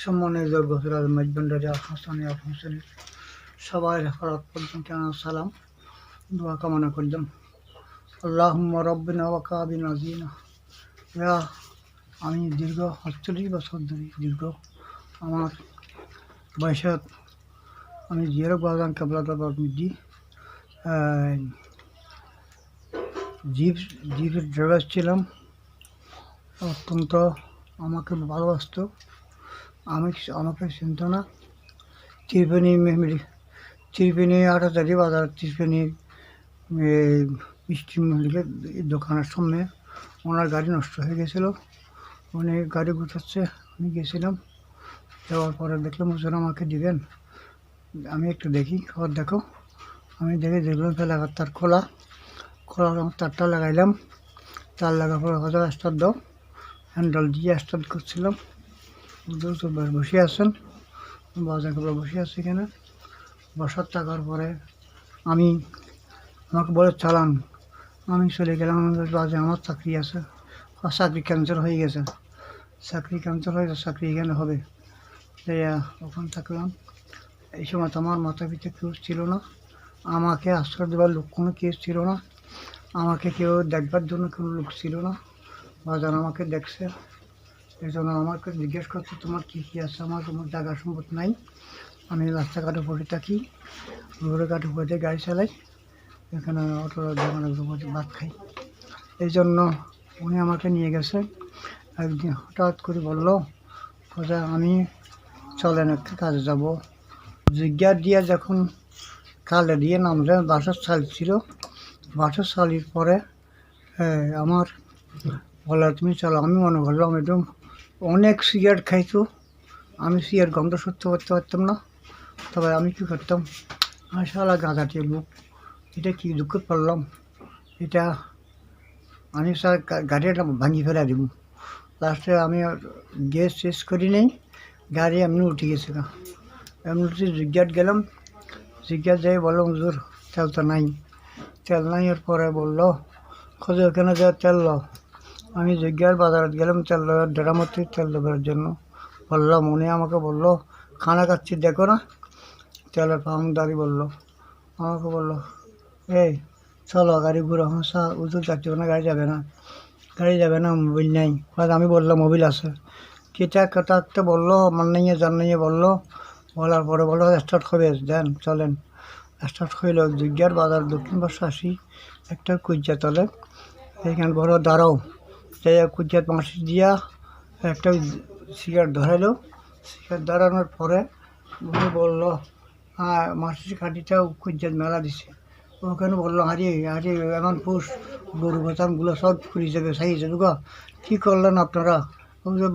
সম্মানের যোগ্য সিরাজ মজবন্ডারি আল হাসানি আল হোসেন। সবাই হরাত পর্যন্ত সালাম। দোয়া কামনা করলাম আল্লাহ রব্বিনা ওয়াকাবিন আজিনা আমি দীর্ঘ আটচল্লিশ বছর ধরে, দীর্ঘ আমার বয়সত আমি জিয়ারক বাগান কাবলা দরবার মিদি জিপ, জিপের ড্রাইভার ছিলাম। অত্যন্ত আমাকে ভালোবাসত। আমি আমাকে চিনত না। ত্রিবেণী মেমরি, ত্রিবেণী আটাচারি বাজার এই মিষ্টি মল্লিকের দোকানের সামনে। ওনার গাড়ি নষ্ট হয়ে গেছিল। উনি গাড়ি গুছাচ্ছে, আমি গেছিলাম। যাওয়ার পরে দেখলাম, হুজুর আমাকে দিবেন। আমি একটু দেখি, খবর দেখো। আমি দেখে দেখলাম ফেলাঘাত তার খোলা। খোলা তারটা লাগাইলাম। তার লাগার পরে হয়তো স্টার্ট দাও। হ্যান্ডেল দিয়ে স্টার্ট করছিলাম। হুজুর তো বসে আছেন। বাজার করে বসে আছে এখানে। বসার থাকার পরে আমি আমাকে বলে চালান। আমি চলে গেলাম বাজে আমার চাকরি আছে। চাকরি ক্যান্সেল হয়ে গেছে। চাকরি ক্যান্সেল হয়ে গেছে, চাকরি এখানে হবে। ওখানে থাকলাম। এই সময় তো আমার মাথা পিঠে কেউ ছিল না। আমাকে আশ্রয় দেওয়ার লোক কোনো কেউ ছিল না। আমাকে কেউ দেখবার জন্য কোনো লোক ছিল না। বাজার আমাকে দেখছে। এই জন্য আমাকে জিজ্ঞেস করছে, তোমার কী কী আছে? আমার কোনো জায়গা সম্পদ নাই। আমি রাস্তাঘাটে পড়ে থাকি রোডে ঘাটে পড়ে গাড়ি চালাই। এখানে অটো, দোকানে ভাত খাই। এই জন্য উনি আমাকে নিয়ে গেছে। একদিন হঠাৎ করে বলল কথা আমি চলেন, একটা কাজে যাব। জিজ্ঞাসা দিয়ে যখন কালে দিয়ে নামলে বাসের চাল ছিল। বাসের চালির পরে আমার বলে, তুমি চলো। আমি মনে করলাম একদম অনেক সিগারেট খাইতো আমি সিগারেট গন্ধ সহ্য করতে পারতাম না। তবে আমি কী করতাম? মাসালা গাঁদাটির লোক, এটা কি দুঃখ পড়লাম? এটা আমি স্যার গাড়িটা ভাঙি ফেলা দিব। লাস্টে আমি গ্যাস শেষ করি নেই, গাড়ি এমনি উঠে গেছে এমনি উঠে জিজ্ঞাত গেলাম জিজ্ঞাত যাই বললাম হুজুর, তেল তো নাই। তেল নাই এর পরে বলল, খোঁজে ওখানে যা তেল লো আমি জিজ্ঞার বাজারে গেলাম, তেল দেওয়ার ড্রামতে তেল দেবার জন্য। বললাম উনি আমাকে বলল, খানা খাচ্ছি, দেখো না। তেলের পাম্পদারি বলল। আমাকে বলল, এই, চলো গাড়ি ঘুরো হাসা উজুর যাচ্ছে না গাড়ি যাবে না। গাড়ি যাবে না, মোবিল নেই। আমি বললাম, মোবিল আছে। কেটা একটা বলল আমার নিয়ে জান বলল। বলার পরে বলল, স্টার্ট হবে, দেন, চলেন। স্টার্ট হইল জিজ্ঞার বাজার দক্ষিণ পাশে আসি, একটা কুজ্জা তলে। এখানে বড় দাঁড়াও। যাই কুজ্জাত মাসি দিয়া একটা সিগারেট ধরাইলো সিগারেট ধরানোর পরে উনি বলল হ্যাঁ মাসির কাঠিটাও কুজ্জাত মেলা দিছে। ওখানে বলল হারি হারি এমন পুষ গরু বাতানগুলো সব ফুরি যাবে, সাই যাবে গা, কী করলেন আপনারা?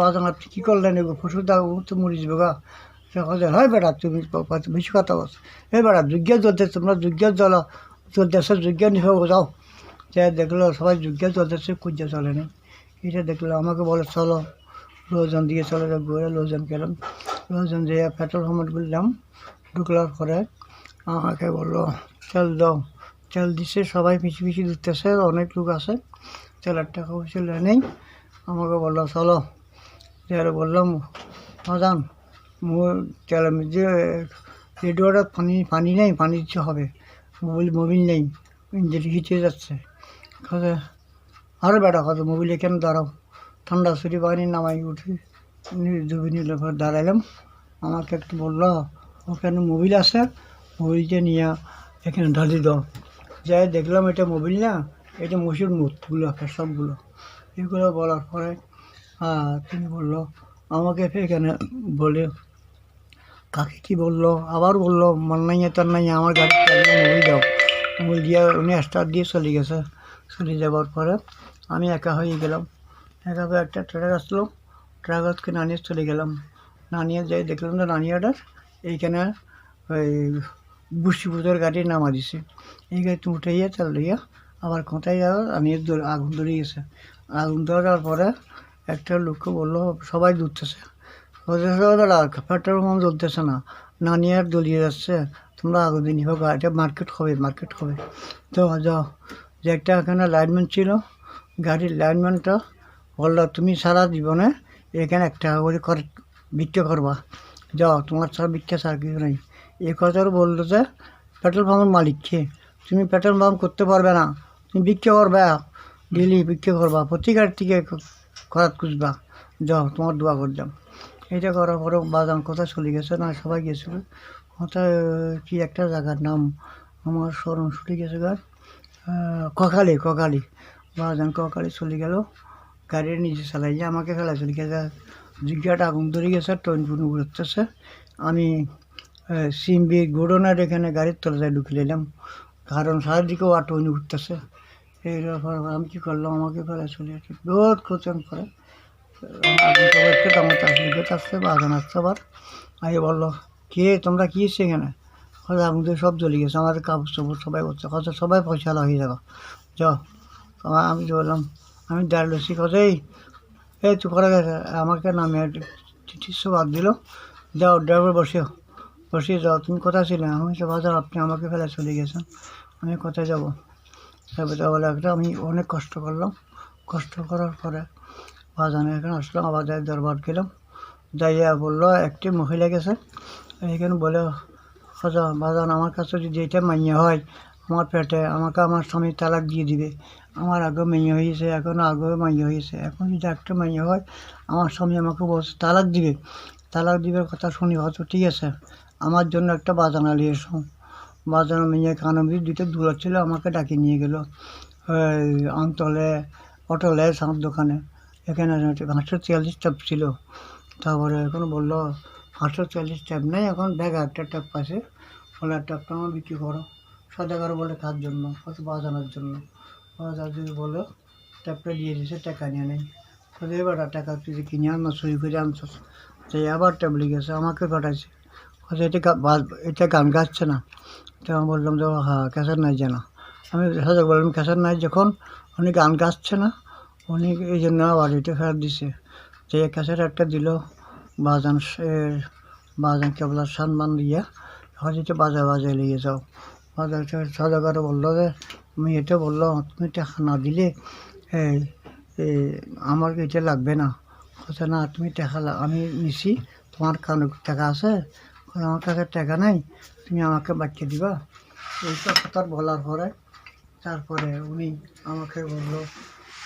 বাজান, আপনি কী করলেন এগো? পশু দা ও তো মরে যাবে গা। সে হয় বেড়া তুমি বেশি কথা বল এই বেড়া যোগ্য জ্বলতে তোমরা যোগ্য জ্বল চলতেছে যোগ্য নিয়ে যাও যে দেখল, সবাই যোগ্য চলতেছে, কুজ্জা চলে না। এটা দেখল, আমাকে বলে, চলো লোজন দিয়ে চলে ঘুরে লোজন গেলাম লোজন যেয়ে পেট্রোল পাম্প করলাম ঢুকলার পরে আমাকে বলল, তেল দাও, তেল দিছে, সবাই পিছিয়ে পিছিয়ে দিতেছে অনেক লোক আছে, তেলের টাকা পয়সা নেই। আমাকে বলল, চলো। তেল বললাম মাজান মোর তেল যে রেডিওটা পানি পানি নেই, পানি দিতে হবে, মোবিল মোবিল নেই, ইঞ্জিন খিচে যাচ্ছে। আরও বেটা কত মোবিলে কেন দাঁড়াও ঠান্ডা ছুটি পানি নামাই উঠি দুবি নিলে পরে দাঁড়াইলাম। আমাকে একটু বলল ওখানে মোবিল আছে? মোবিলটা নিয়ে এখানে ঢালি দাও। যাই দেখলাম এটা মোবিল না, এটা মসুর মুখগুলো আছে সবগুলো এগুলো বলার পরে তিনি বলল, আমাকে এখানে বলে। কাকে কি বলল? আবার বলল মান নাই তার নাই, আমার গাড়ি মোবিল দাও। মোবিল দিয়ে, উনি স্টার্ট দিয়ে চলে গেছে। চলে যাওয়ার পরে আমি একা হয়ে গেলাম। একা হয়ে একটা ট্রাক আসলো। ট্রাক নানিয়ে চলে গেলাম। নানিয়ে যাই দেখলাম যে নানিয়াটার এইখানে ওই বুসি পুজোর গাড়ি নামা দিছে। এই গাড়িতে উঠাইয়া চাল লইয়া আবার কোথায় যাও আমি আগুন ধরে গেছে। আগুন ধরার পরে একটা লোককে বলল, সবাই দুধতেছে পেট্রোল পাম্প জ্বলতেছে না। নানি আর জ্বলিয়ে যাচ্ছে। তোমরা আগুন দিয়ে নিবে গাড়িটা মার্কেট হবে মার্কেট হবে। তো যাও, যে একটা এখানে লাইটম্যান ছিল গাড়ির লাইনম্যানটা বলল, তুমি সারা জীবনে এখানে একটা করে খরচ ভিক্ষা করবা। যাও, তোমার ছাড়া ভিক্ষা ছাড়া কিছু নেই। এই কথাটা বলল যে, পেট্রোল পাম্পের মালিককে তুমি পেট্রোল পাম্প করতে পারবে না। তুমি ভিক্ষা করবে ডেলি ভিক্ষা করবা, প্রতিকার থেকে খরাত খুঁজবা। যাও, তোমার দোয়া করলাম এটা করার পরে বাদাম কোথায় চলে গেছে না সবাই গেছিল। কোথায়, কি একটা জায়গার নাম আমার স্মরণ ছুটে গেছে গাছ ককালি ককালি। বাদাম ককালি চলে গেল। গাড়ির নিচে চালাইয়ে আমাকে ফেলা চলে গেছে জিজ্ঞাটা আগুন ধরে গেছে ট্রেন পুন ঘুরতেছে আমি সিমবি গোডনের এখানে গাড়ির তলায় ঢুকে নিলাম কারণ চারিদিকেও আর ট্রেন ঘুরতেছে। এইরকম আমি কী করলাম? আমাকে ফেলা চলে গেছে বহুত খোঁচন করে আসলে গেছে আসছে বাগান আসছে আবার। আগে বলল, কে? তোমরা কী এসছে এখানে? আগুন সব জ্বলে গেছে। আমাদের কাপড় চাপড় সবাই করছে হয়তো সবাই পয়সা হয়ে যাব। যাও। আমার আমি বললাম, আমি দাঁড়িয়েছি কত এই তুই করে গেছে? আমাকে নামে টিসু বাদ দিল। যাও, ড্রাইভার, বসেও, বসিয়ে যাও, তুমি কোথায় ছিলে? আমি তো বাজার, আপনি আমাকে ফেলে চলে গেছেন, আমি কোথায় যাব? তারপরে একটা, আমি অনেক কষ্ট করলাম। কষ্ট করার পরে বাজানে এখানে আসলাম, আবার দরবার গেলাম। যাইয়া বলল, একটি মহিলা গেছে। এখানে বলে খাজা বাজান, আমার কাছে যদি এটা মাইয়া হয় আমার পেটে, আমাকে আমার স্বামী তালাক দিয়ে দিবে। আমার আগে মেয়ে হয়েছে, এখন আগে মাইয়া হয়েছে। এখন যদি একটা মাইয়া হয়, আমার স্বামী আমাকে বলছে, তালাক দিবে। তালাক দিবে কথা শুনি, হয়তো ঠিক আছে, আমার জন্য একটা বাজানা নিয়ে এসো। বাজানা মেয়ে কানবি দুটো দূর ছিল আমাকে ডাকি নিয়ে গেল আমতলে পটলে সাঁত দোকানে। এখানে পাঁচশো ছিয়াল্লিশ ট্যাপ ছিল। তারপরে এখন বলল পাঁচশো চল্লিশ ট্যাপ নেই, এখন ব্যাগ একটা ট্যাপ আছে বলে ট্যাপটা আমার বিক্রি করো। সদাগার বলে কার জন্য কত বাজানোর জন্য। যদি বলো ট্যাপটা দিয়ে দিছে, টাকা নিয়ে নেই। তাহলে এবার টাকা তুই যে কিনে আন না সই করে আনছস তো আবার ট্যাব গেছে আমাকে পাঠাইছে। বলছে এটা বাজ- এটা গান গাচ্ছে না। তো আমি বললাম যে হ্যাঁ ক্যাসেট নাই জানা। আমি সাথে বললাম ক্যাসেট নাই যখন? উনি গান গাচ্ছে না। উনি এই জন্য আবার এটা ফেরত দিছে। যে ক্যাসেট একটা দিল, বাজান বাজান কেবল সম্মান দিয়ে হয়তো বাজার বাজায় নিয়ে যাও। সদাগর বলল যে আমি এটা বলল তুমি টাকা না দিলে এই এই আমার এটা লাগবে না। বলছে না তুমি টাকা আমি নিছি তোমার কানে টাকা আছে আমার কাছে টাকা নাই তুমি আমাকে বাচ্চা দিবা। এইসব কথা বলার পরে তারপরে উনি আমাকে বলল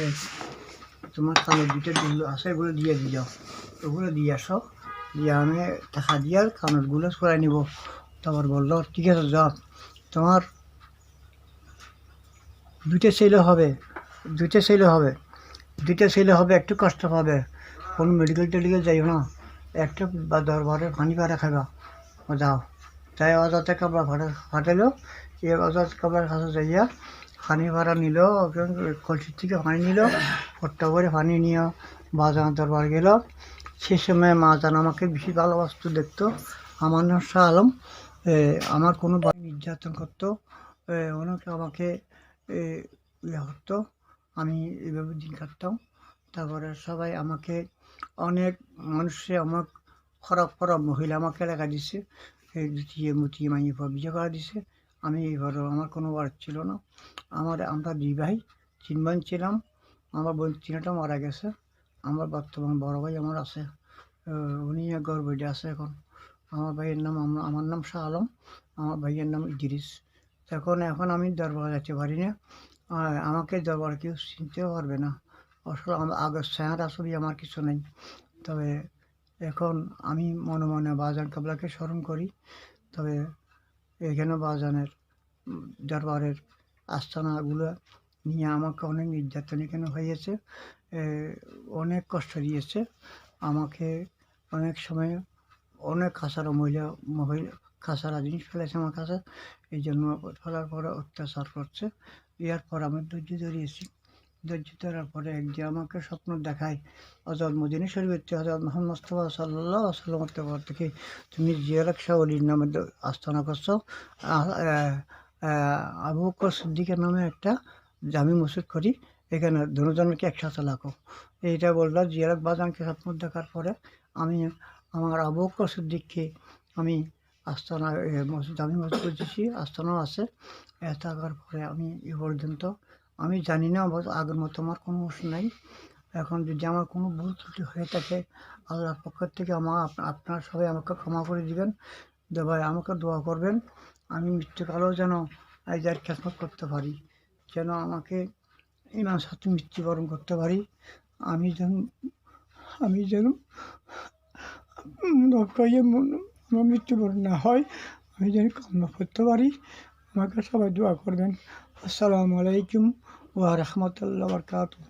এই, তোমার কানের দুটো দুল আছে এগুলো দিয়ে দিয়ে যাও ওগুলো দিয়ে আসো দিয়ে আমি টাকা দিয়ে আর কানেরগুলো সরাই নিব। তারপর বলল ঠিক আছে যাও। তোমার দুইটা ছেলে হবে, দুইটা ছেলে হবে, দুইটা ছেলে হবে, একটু কষ্ট পাবে। কোনো মেডিকেল টেডিকেল যাইও না, একটু বা দরবারে পানি পাড়া খাবা যাও। তাই অজাতে কাপড় ফাটা ফাটালো এ অজাত কাপড় কাছে যাইয়া পানি ভাড়া নিল কলসির থেকে পানি নিল ফট্টা করে পানি নিয়ে বাজার দরবার গেল। সে সময় মা জান আমাকে বেশি ভালোবাসতো দেখতো। আমার নাম শাহ আলম আমার কোনো নির্যাতন করতো এ, অনেকে আমাকে ইয়ে করতো। আমি এইভাবে দিন কাটতাম। তারপরে সবাই আমাকে অনেক মানুষে আমার খারাপ খারাপ মহিলা আমাকে লেখা দিছে দিয়ে মুতিয়ে মাইয়ে পর করা দিছে। আমি এবার আমার কোনো বার ছিল না। আমার আমরা দুই ভাই তিন বোন ছিলাম। আমার বোন তিনটা মারা গেছে। আমার বর্তমান বড় ভাই আমার আছে। উনি গর্ভবতী আছে এখন। আমার ভাইয়ের নাম আমার নাম শাহ আলম, আমার ভাইয়ের নাম ইদ্রিস। এখন এখন আমি দরবার যেতে পারি না। আমাকে দরবার কেউ চিনতেও পারবে না। আসলে আমার আগের স্যার আসলে আমার কিছু নেই। তবে এখন আমি মনে মনে বাজান কাবলাকে স্মরণ করি। তবে এখানে বাজানের দরবারের আস্থানাগুলো নিয়ে আমাকে অনেক নির্যাতন এখানে হয়েছে। অনেক কষ্ট দিয়েছে। আমাকে অনেক সময় অনেক খাসারা মহিলা মহিলা খাসারা জিনিস ফেলেছে আমার কাছে। এই জন্য ফেলার পরে অত্যাচার করছে। ইয়ার পর আমি ধৈর্য ধরিয়েছি। ধৈর্য ধরার পরে একদিন আমাকে স্বপ্ন দেখায় অজল মদিনী শরীফ হজরত মোহাম্মদ মুস্তফা সাল্লাহ সাল্লামের তরফ থেকে তুমি জিয়ারক শাহ অলির নামে আস্থানা করছ। আবু বকর সিদ্দিকের নামে একটা জামি মসজিদ করি। এখানে দুজনকে একসাথে লাখো এইটা বলল জিয়ারক বাজানকে স্বপ্ন দেখার পরে আমি আমার আবু বকর সিদ্দিককে আমি আস্তানা মসজিদ জামি মসজিদ বুঝেছি আস্তানাও আছে। থাকার পরে আমি এ পর্যন্ত, আমি জানি না আগের মতো আমার কোনো ওষুধ নাই। এখন যদি আমার কোনো ভুল ত্রুটি হয়ে থাকে, আল্লাহর পক্ষ থেকে আমার, আপ- আপনারা সবাই আমাকে ক্ষমা করে দিবেন। ভাই আমাকে দোয়া করবেন। আমি মৃত্যুকালেও যেন আইজার খেসমত করতে পারি, যেন আমাকে ইমাম সাথে মৃত্যুবরণ করতে পারি। আমি যেন আমি যেন আমার মৃত্যুবরণ না হয়, আমি যেন কামনা করতে পারি। আমাকে সবাই দোয়া করবেন। আসসালামু আলাইকুম ওয়া রাহমাতুল্লাহ বরকাতুহ।